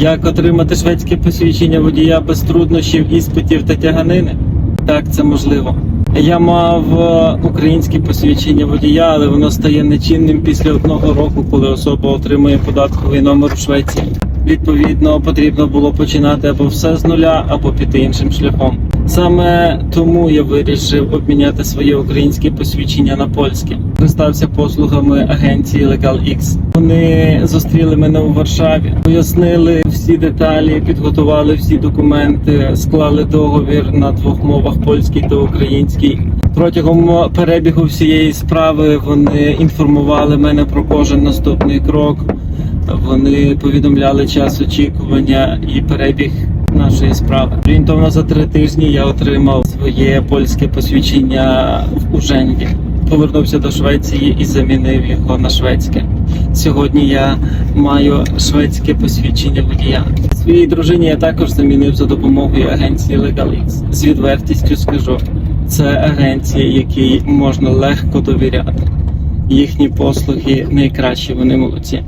Як отримати шведське посвідчення водія без труднощів, іспитів та тяганини? Так, це можливо. Я мав е, українське посвідчення водія, але воно стає нечинним після одного року, коли особа отримує податковий номер у Швеції. Відповідно, потрібно було починати або все з нуля, або піти іншим шляхом. Саме тому я вирішив обміняти своє українське посвідчення на польське. Користався послугами агенції LegalX. Вони зустріли мене у Варшаві, пояснили всі деталі, підготували всі документи, склали договір на двох мовах польській та українській. Протягом перебігу всієї справи вони інформували мене про кожен наступний крок. Вони повідомляли час очікування і перебіг нашої справи. Орієнтовно за три тижні я отримав своє польське посвідчення в Уженді. Повернувся до Швеції і замінив його на шведське. Сьогодні я маю шведське посвідчення водія. Своїй дружині я також замінив за допомогою агенції LegalX. З відвертістю скажу, це агенція, якій можна легко довіряти. Їхні послуги найкращі, вони молодці.